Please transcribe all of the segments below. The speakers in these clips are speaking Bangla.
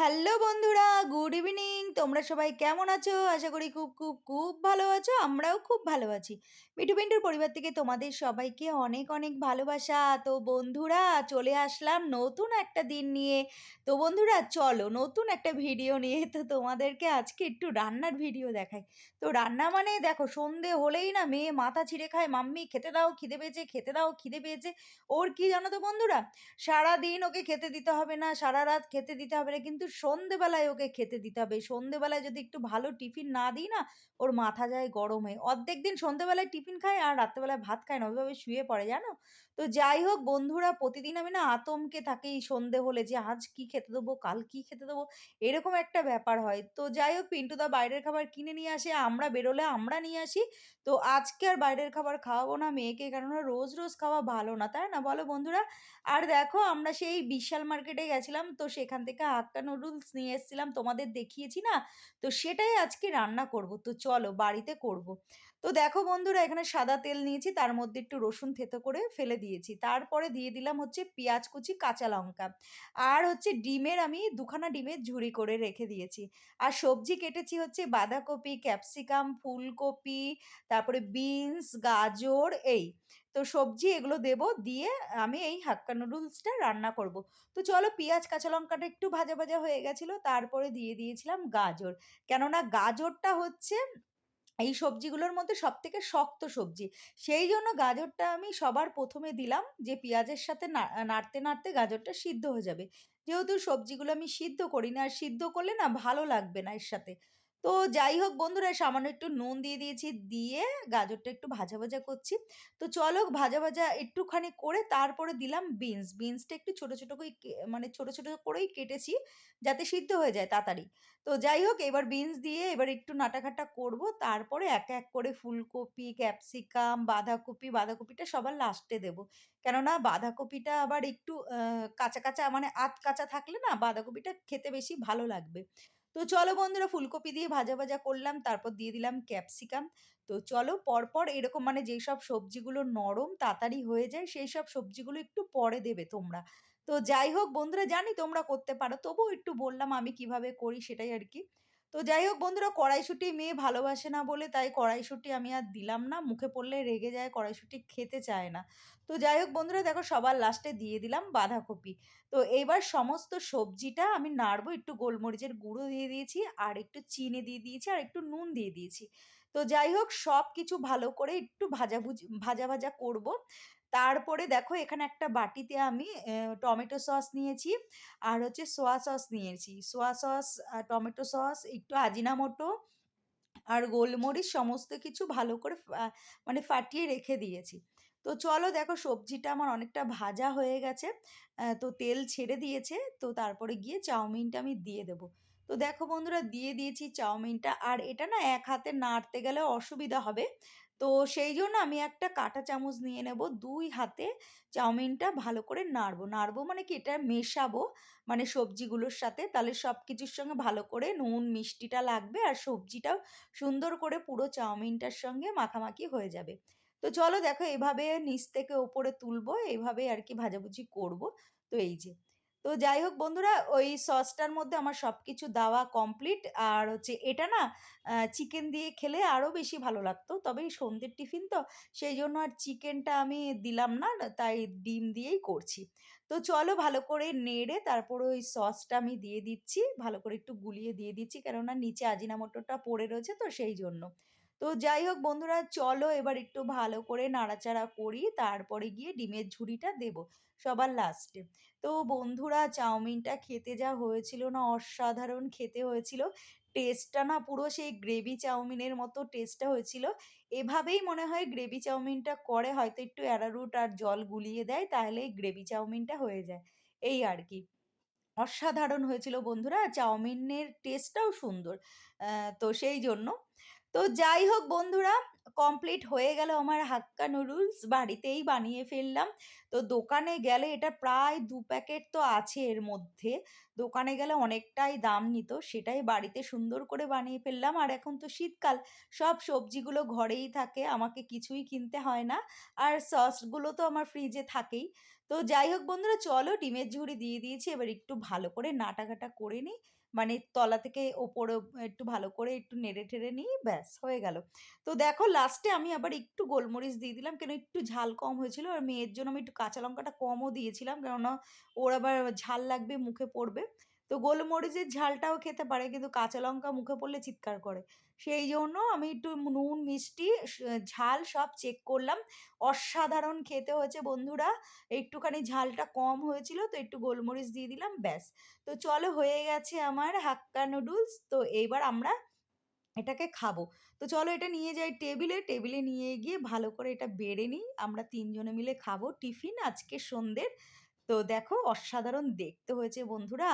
হ্যালো বন্ধুরা, গুড ইভিনিং। তোমরা সবাই কেমন আছো? আশা করি খুব খুব খুব ভালো আছো, আমরাও খুব ভালো আছি। মিঠু পিন্টুর পরিবার থেকে তোমাদের সবাইকে অনেক অনেক ভালোবাসা। তো বন্ধুরা, চলে আসলাম নতুন একটা দিন নিয়ে। তো বন্ধুরা, চলো নতুন একটা ভিডিও নিয়ে। তো তোমাদেরকে আজকে একটু রান্নার ভিডিও দেখাই। তো রান্না মানে দেখো, সন্ধে হলেই না মেয়ে মাথা ছিঁড়ে খায়, মাম্মি, খেতে দাও, খিদে পেয়েছে, খেতে দাও, খিদে পেয়েছে। ওর কি জানো তো বন্ধুরা সারা দিন ওকে খেতে দিতে হবে না, সারা রাত খেতে দিতে হবে না। কিন্তু সন্ধেবেলায় ওকে খেতে দিতে হবে। সন্ধেবেলায় যদি একটু ভালো টিফিন না দিই না, ওর মাথা যায় গরমে। অর্ধেক দিন সন্ধেবেলায় টিফিন খায় আর রাত্রেবেলায় ভাত খায় না, ওইভাবে শুয়ে পড়ে, জানো? তো যাই হোক বন্ধুরা, প্রতিদিন আমি না আতঙ্কে থাকি সন্ধে হলে যে আজ কি খেতে দেবো, কাল কি খেতে দেবো, এরকম একটা ব্যাপার হয়। তো যাই হোক পিন্টুদা বাইরের খাবার কিনে নিয়ে আসে, আমরা বেরোলে আমরা নিয়ে আসি। তো আজকে আর বাইরের খাবার খাওয়াবো না মেয়েকে, কেননা রোজ রোজ খাওয়া ভালো না, তাই না? বলো বন্ধুরা। আর দেখো আমরা সেই বিশাল মার্কেটে গেছিলাম, তো সেখান থেকে হাক্কা নুডলস নিয়ে এসেছিলাম, তোমাদের দেখিয়েছি না? তো সেটাই আজকে রান্না করব। তো চলো, বাড়িতে করব। তো দেখো বন্ধুরা, এখানে সাদা তেল নিয়েছি, তার মধ্যে একটু রসুন থেতো করে ফেলে দিয়েছি। তারপরে দিয়ে দিলাম হচ্ছে পেঁয়াজ কুচি, কাঁচা লঙ্কা। আর হচ্ছে ডিমের আমি দুখানা ডিমের ঝুড়ি করে রেখে দিয়েছি। আর সবজি কেটেছি হচ্ছে বাঁধাকপি, ক্যাপসিকাম, ফুলকপি, তারপরে বিনস, গাজর, এই। তো সবজি এগুলো দেব দিয়ে আমি এই হাক্কা নুডলসটা রান্না করব। তো চলো পেঁয়াজ, কাঁচা লঙ্কাটা একটু ভাজা ভাজা হয়ে গেছিল, তারপরে দিয়ে দিয়েছিলাম গাজর। কেননা গাজরটা হচ্ছে এই সবজিগুলোর মধ্যে সব থেকে শক্ত সবজি। সেই জন্য গাজরটা আমি সবার প্রথমে দিলাম যে পেঁয়াজের সাথে নাড়তে নাড়তে গাজরটা সিদ্ধ হয়ে যাবে। যেহেতু সবজিগুলো আমি সিদ্ধ করি না, আর সিদ্ধ করলে না ভালো লাগবে না এর সাথে। তো যাই হোক বন্ধুরা, সামান্য একটু নুন দিয়ে দিয়েছি, দিয়ে গাজরটা একটু ভাজা ভাজা করছি। তো চলো ভাজা ভাজা একটুখানি করে তারপরে দিলাম বিনস। বিনসটা একটু ছোটো ছোটো করে মানে ছোটো ছোটো করেই কেটেছি যাতে সিদ্ধ হয়ে যায় তাড়াতাড়ি। তো যাই হোক, এবার বিনস দিয়ে এবার একটু নাটাঘাটা করব। তারপরে এক এক করে ফুলকপি, ক্যাপসিকাম, বাঁধাকপি, বাঁধাকপিটা সবার লাস্টে দেব। কেননা বাঁধাকপিটা আবার একটু কাঁচা কাঁচা মানে আধ কাঁচা থাকলে না বাঁধাকপিটা খেতে বেশি ভালো লাগবে। তো চলো বন্ধুরা ফুলকপি দিয়ে ভাজা ভাজা করলাম, তারপর দিয়ে দিলাম ক্যাপসিকাম। তো চলো পরপর এরকম মানে যেই সব সবজিগুলো নরম তাড়াতাড়ি হয়ে যায় সেই সব সবজিগুলো একটু পরে দেবে তোমরা। তো যাই হোক বন্ধুরা জানি তোমরা করতে পারো, তবুও একটু বললাম আমি কীভাবে করি সেটাই আর কি। তো যাই হোক বন্ধুরা, কড়াইশুঁটি মেয়ে ভালোবাসে না বলে তাই কড়াইশুঁটি আমি আর দিলাম না। মুখে পড়লে রেগে যায়, কড়াইশুঁটি খেতে চায় না। তো যাই হোক বন্ধুরা, দেখো সবার লাস্টে দিয়ে দিলাম বাঁধাকপি। তো এবার সমস্ত সবজিটা আমি নাড়বো, একটু গোলমরিচের গুঁড়ো দিয়ে দিয়েছি, আর একটু চিনি দিয়ে দিয়েছি, আর একটু নুন দিয়ে দিয়েছি। তো যাই হোক সব কিছু ভালো করে একটু ভাজাভুজি, ভাজা ভাজা করব। তারপরে দেখো এখানে একটা বাটিতে আমি টমেটো সস নিয়েছি আর হচ্ছে সোয়া সস নিয়েছি। সোয়া সস টমেটো সস, একটু আজিনামোটো আর গোলমরিচ সমস্ত কিছু ভালো করে মানে ফাটিয়ে রেখে দিয়েছি। তো চলো দেখো সবজিটা আমার অনেকটা ভাজা হয়ে গেছে তো তেল ছেড়ে দিয়েছে, তো তারপরে গিয়ে চাউমিনটা আমি দিয়ে দেবো। তো দেখো বন্ধুরা, দিয়ে দিয়েছি চাউমিনটা। আর এটা না এক হাতে নাড়তে গেলে অসুবিধা হবে। তো সেই জন্য আমি একটা কাঁটা চামচ নিয়ে নেব, দুই হাতে চাউমিনটা ভালো করে নাড়বো। নাড়বো মানে কি? এটা মেশাবো মানে সবজিগুলোর সাথে। তাহলে সব কিছুর সঙ্গে ভালো করে নুন, মিষ্টিটা লাগবে আর সবজিটাও সুন্দর করে পুরো চাউমিনটার সঙ্গে মাখামাখি হয়ে যাবে। তো চলো দেখো এভাবে নিচ থেকে ওপরে তুলবো এইভাবে আর কি ভাজাভুজি করব। তো এই যে তো যাই হোক বন্ধুরা, ওই সসটার মধ্যে আমার সব কিছু দেওয়া কমপ্লিট আর হচ্ছে এটা না চিকেন দিয়ে খেলে আরও বেশি ভালো লাগতো। তবে সন্ধ্যের টিফিন তো, সেই জন্য আর চিকেনটা আমি দিলাম না, তাই ডিম দিয়েই করছি। তো চলো ভালো করে নেড়ে তারপরে ওই সসটা আমি দিয়ে দিচ্ছি, ভালো করে একটু গুলিয়ে দিয়ে দিচ্ছি, কেননা নিচে আজিনামোটোটা পড়ে রয়েছে তো সেই জন্য। তো যাই হোক বন্ধুরা, চলো এবার একটু ভালো করে নাড়াচাড়া করি, তারপরে গিয়ে ডিমের ঝুড়িটা দেব সবার লাস্টে তো বন্ধুরা, চাউমিনটা খেতে যা হয়েছিল না অসাধারণ খেতে হয়েছিল। টেস্টটা না পুরো সেই গ্রেভি চাউমিনের মতো টেস্টটা হয়েছিল। এভাবেই মনে হয় গ্রেভি চাউমিনটা করে, হয়তো একটু অ্যারারুট আর জল গুলিয়ে দেয় তাহলে গ্রেভি চাউমিনটা হয়ে যায়। এই আর কি। অসাধারণ হয়েছিল বন্ধুরা, চাউমিনের টেস্টটাও সুন্দর। তো সেই জন্য। তো যাই হোক বন্ধুরা কমপ্লিট হয়ে গেল আমার হাক্কা নুডলস বাড়িতেই বানিয়ে ফেললাম তো দোকানে গেলে এটা প্রায় দু প্যাকেট তো আছে এর মধ্যে দোকানে গেলে অনেকটাই দাম নিত, সেটাই বাড়িতে সুন্দর করে বানিয়ে ফেললাম আর এখন তো শীতকাল, সব সবজিগুলো ঘরেই থাকে, আমাকে কিছুই কিনতে হয় না আর সসগুলো তো আমার ফ্রিজে থাকেই তো যাই হোক বন্ধুরা, চলো ডিমের ঝুড়ি দিয়ে দিয়েছি। এবার একটু ভালো করে নাটাঘাটা করে নিই। মানে তলা থেকে ওপরে একটু ভালো করে একটু নেড়ে-ঠেড়ে নিই, ব্যাস হয়ে গেল। তো দেখো লাস্টে আমি আবার একটু গোলমরিচ দিয়ে দিলাম কেন একটু ঝাল কম হয়েছিল আর মেয়ের জন্য আমি একটু কাঁচা লঙ্কাটা কমও দিয়েছিলাম কেননা ওর আবার ঝাল লাগবে মুখে পড়বে। তো গোলমরিচের ঝালটাও খেতে পারে কিন্তু কাঁচা লঙ্কা মুখে পড়লে চিৎকার করে। সেই জন্য আমি একটু নুন, মিষ্টি, ঝাল সব চেক করলাম। অসাধারণ খেতে হয়েছে বন্ধুরা। একটুখানি ঝালটা কম হয়েছিল তো একটু গোলমরিচ দিয়ে দিলাম ব্যাস। তো চলো হয়ে গেছে আমার হাক্কা নুডলস। তো এইবার আমরা এটাকে খাব। তো চলো এটা নিয়ে যাই টেবিলে। টেবিলে নিয়ে গিয়ে ভালো করে এটা বেড়ে নিই। আমরা তিনজনে মিলে খাব টিফিন আজকে সন্ধ্যের। তো দেখো অসাধারণ দেখতে হয়েছে বন্ধুরা।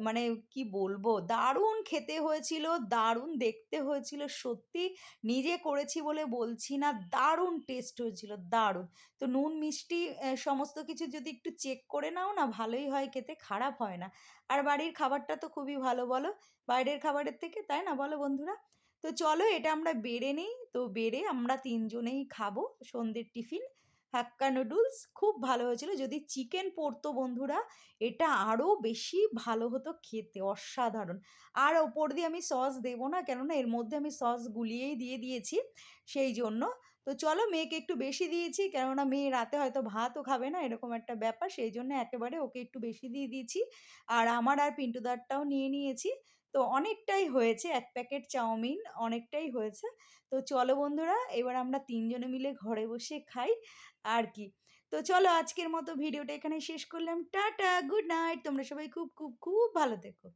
মানে কি বলব? দারুণ খেতে হয়েছিল, দারুণ দেখতে হয়েছিল। সত্যি নিজে করেছি বলে বলছি না, দারুণ টেস্ট হয়েছিল, দারুণ। তো নুন, মিষ্টি সমস্ত কিছু যদি একটু চেক করে নাও না ভালোই হয় খেতে, খারাপ হয় না। আর বাড়ির খাবারটা তো খুবই ভালো বলো? বাইরের খাবারের থেকে, তাই না বলো বন্ধুরা? তো চলো এটা আমরা বেড়ে নিই। তো বেড়ে আমরা তিনজনেই খাব সন্ধ্যের টিফিন। হাক্কা নুডলস খুব ভালো হয়েছিল। যদি চিকেন পড়তো বন্ধুরা, এটা আরও বেশি ভালো হতো খেতে, অসাধারণ। আর ওপর দিয়ে আমি সস দেব না, কেননা এর মধ্যে আমি সস গুলিয়েই দিয়ে দিয়েছি, সেই জন্য। তো চলো মেয়েকে একটু বেশি দিয়েছি, কেননা মেয়ে রাতে হয়তো ভাতও খাবে না, এরকম একটা ব্যাপার। সেই জন্য একেবারে ওকে একটু বেশি দিয়ে দিয়েছি। আর আমার আর পিন্টুদারটাও নিয়ে নিয়েছি। তো অনেকটাই হয়েছে এক প্যাকেট চাউমিন, অনেকটাই হয়েছে। তো চলো বন্ধুরা, এবার আমরা তিনজনে মিলে ঘরে বসে খাই আর কি। তো চলো আজকের মতো ভিডিওটা এখানে শেষ করলাম। Tata, good night. তোমরা সবাই খুব, খুব, খুব ভালো থেকো।